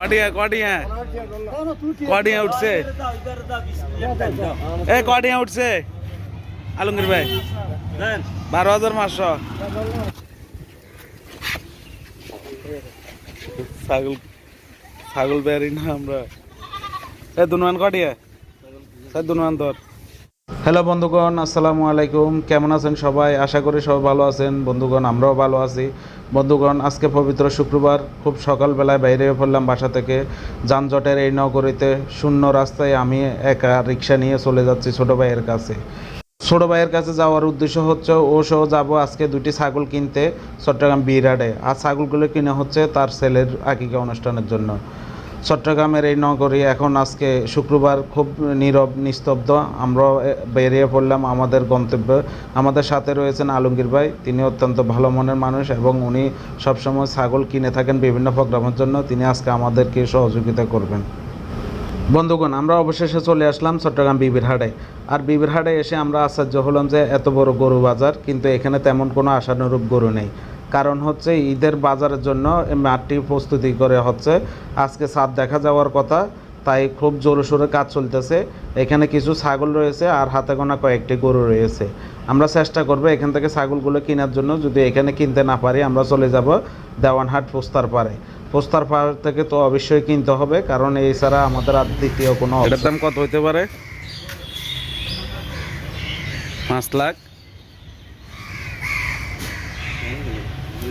কটিয়া কটিয়া কটিয়া উঠছে এ কটিয়া উঠছে আলমগীর ভাই বারো হাজার পাঁচশো ছাগল ছাগল বেড়ি না আমরা এ দুনুয়ান কটিয়া স্যার দুনুয়ান ধর হ্যালো বন্ধুগণ, আসসালামু আলাইকুম। কেমন আছেন সবাই? আশা করি সবাই ভালো আছেন। বন্ধুগণ, আমরাও ভালো আছি। বন্ধুগণ, আজকে পবিত্র শুক্রবার। খুব সকালবেলায় বাইরে পড়লাম বাসা থেকে। যানজটের এই নগরীতে শূন্য রাস্তায় আমি একা রিক্সা নিয়ে চলে যাচ্ছি ছোট ভাইয়ের কাছে। ছোট ভাইয়ের কাছে যাওয়ার উদ্দেশ্য হচ্ছে, ও সহ যাব আজকে দুটি ছাগল কিনতে চট্টগ্রাম বিরাটে। আর ছাগলগুলো কিনে হচ্ছে তার ছেলের আকিকা অনুষ্ঠানের জন্য। চট্টগ্রামের এই নগরী এখন আজকে শুক্রবার খুব নীরব, নিস্তব্ধ। আমরা বেরিয়ে পড়লাম আমাদের গন্তব্যে। আমাদের সাথে রয়েছেন আলমগীর ভাই। তিনি অত্যন্ত ভালো মনের মানুষ এবং উনি সবসময় ছাগল কিনে থাকেন বিভিন্ন প্রোগ্রামের জন্য। তিনি আজকে আমাদেরকে সহযোগিতা করবেন। বন্ধুগণ, আমরা অবশেষে চলে আসলাম চট্টগ্রাম বিবির হাটে। আর বিবির হাটে এসে আমরা আশ্চর্য হলাম যে এত বড় গরু বাজার, কিন্তু এখানে তেমন কোনো আশানুরূপ গরু নেই। কারণ হচ্ছে ঈদের বাজারের জন্য মাঠটি প্রস্তুতি করে হচ্ছে। আজকে সাপ দেখা যাওয়ার কথা, তাই খুব জোরে সোরে কাজ চলতেছে। এখানে কিছু ছাগল রয়েছে আর হাতে গোনা কয়েকটি গরু রয়েছে। আমরা চেষ্টা করব এখান থেকে ছাগলগুলো কেনার জন্য। যদি এখানে কিনতে না পারি, আমরা চলে যাব দেওয়ানহাট পোস্তার পাড়ে। পোস্তার পাড় থেকে তো অবশ্যই কিনতে হবে, কারণ এই ছাড়া আমাদের আর দ্বিতীয় কোনো দাম কত হইতে পারে? পাঁচ লাখ।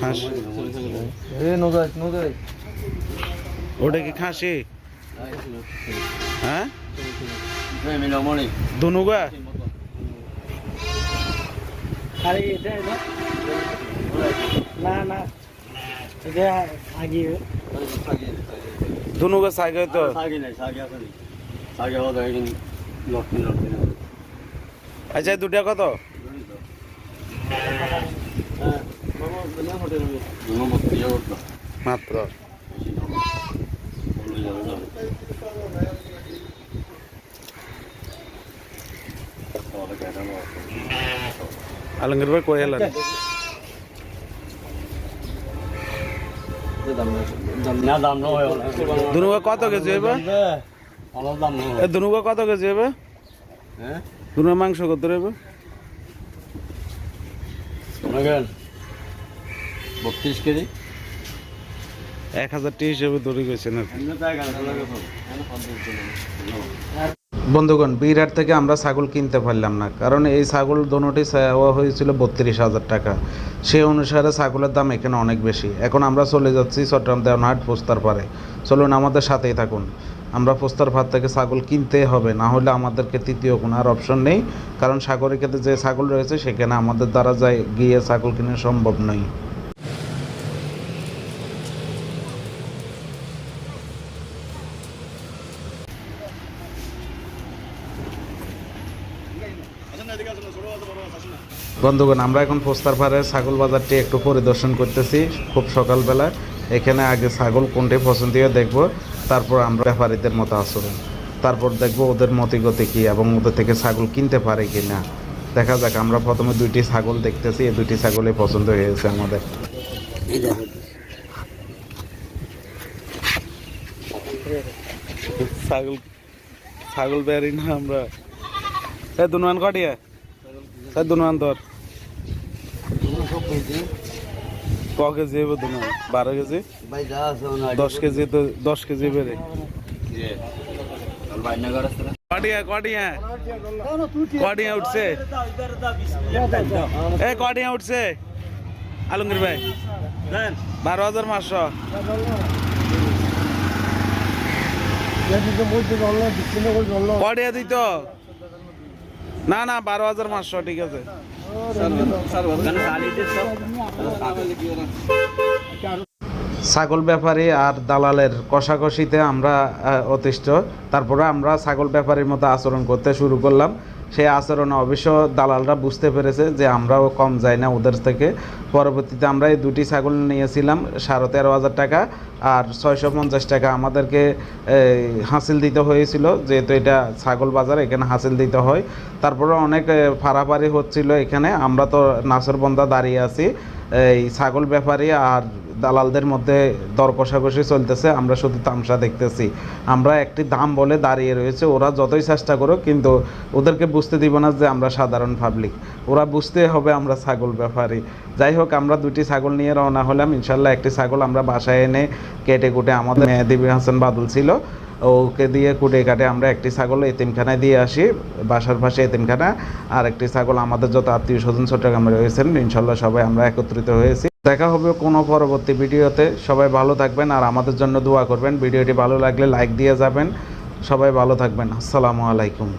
খাসি। ওটা কি খাসি? হ্যাঁ? দুনুগা দুনুগা তো। আচ্ছা দুটা কত? মাত্র। আলমগীর ভাই কই এলেন? দুনুগা কত কেজি হবে দুনুগা কত কেজি হবে দুনুগা মাংস কত হবে বত্রিশ কেজি? এক হাজার টি হিসেবে গেছেন আর কি। বন্ধুগণ বিরাট থেকে আমরা ছাগল কিনতে পারলাম না কারণ এই ছাগল দোনোটি চাওয়া হয়েছিল বত্রিশ হাজার টাকা। সেই অনুসারে ছাগলের দাম এখানে অনেক বেশি। এখন আমরা চলে যাচ্ছি চট্টগ্রাম দেওয়ানহাট পোস্তার পারে চলুন আমাদের সাথেই থাকুন। আমরা পোস্তার ভাত থেকে ছাগল কিনতে হবে না হলে আমাদেরকে তৃতীয় কোনো আর অপশন নেই কারণ সাগরের ক্ষেত্রে যে ছাগল রয়েছে সেখানে আমাদের দ্বারা যায় গিয়ে ছাগল কিনে সম্ভব নয়। বন্ধুগণ, আমরা এখন পোস্তার পাড়ে ছাগল বাজারটি একটু পরিদর্শন করতেছি, খুব সকালবেলা। এখানে আগে ছাগল কোনটি পছন্দীয় দেখব, তারপর আমরা ব্যাপারীদের মতো আচরণ। তারপর দেখব ওদের মতিগতি কী এবং ওদের থেকে ছাগল কিনতে পারে কি না দেখা যাক, আমরা প্রথমে দুইটি ছাগল দেখতেছি, এই দুইটি ছাগলই পছন্দ হয়েছে আমাদের। ছাগল ছাগল বেরি না আমরা। এ দুনুয়ান কটিয়া স্যার দুনুয়ান ধর ক কেজি হবে দুনুয়ান বারো কেজি? দশ কেজি তো দশ কেজি বেড়ে কটিয়া কটিয়া কটিয়া উঠছে? এ কটিয়া উঠছে? আলমগীর ভাই। বারো হাজার পাঁচশো। কটিয়া দিত না না, বারো হাজার পাঁচশো, ঠিক আছে। ছাগল ব্যাপারী আর দালালের কষাকষিতে আমরা অতিষ্ঠ। তারপরে আমরা ছাগল ব্যাপারীর মতো আচরণ করতে শুরু করলাম। সেই আচরণে অবশ্য দালালরা বুঝতে পেরেছে যে আমরাও কম যাই না ওদের থেকে। পরবর্তীতে আমরা এই দুটি ছাগল নিয়েছিলাম, সাড়ে তেরো হাজার টাকা আর ছয়শো পঞ্চাশ টাকা। আমাদেরকে হাসিল দিতে হয়েছিল, যেহেতু এটা ছাগল বাজার, এখানে হাসিল দিতে হয়। তারপরে অনেক ফাড়াফাড়ি হচ্ছিল এখানে। আমরা তো নাসরবন্দা দাঁড়িয়ে আছি। এই ছাগল ব্যাপারী আর দালালদের মধ্যে দর কষাকষি চলতেছে, আমরা শুধু তামসা দেখতেছি। আমরা একটি দাম বলে দাঁড়িয়ে রয়েছে, ওরা যতই চেষ্টা করুক, কিন্তু ওদেরকে বুঝতে দিব না যে আমরা সাধারণ পাবলিক ওরা বুঝতে হবে আমরা ছাগল ব্যাপারী। যাই হোক, আমরা দুটি ছাগল নিয়ে রওনা হলাম। ইনশাল্লাহ একটি ছাগল আমরা বাসায় এনে কেটে কুটে আমাদের মেহেদিবি হাসান বাদল ছিল। ওকে দিয়ে কুটে কাটে আমরা একটি ছাগল এতিমখানায় দিয়ে আসি, বাসার পাশে এতিমখানা। আর একটি ছাগল আমাদের যত আত্মীয় স্বজন চট্টগ্রামে রয়েছেন, ইনশাল্লাহ সবাই আমরা একত্রিত হয়েছি। দেখা হবে কোনো পরবর্তী ভিডিওতে। সবাই ভালো থাকবেন আর আমাদের জন্য দোয়া করবেন। ভিডিওটি ভালো লাগলে লাইক দিয়ে যাবেন। সবাই ভালো থাকবেন। আসসালামু আলাইকুম।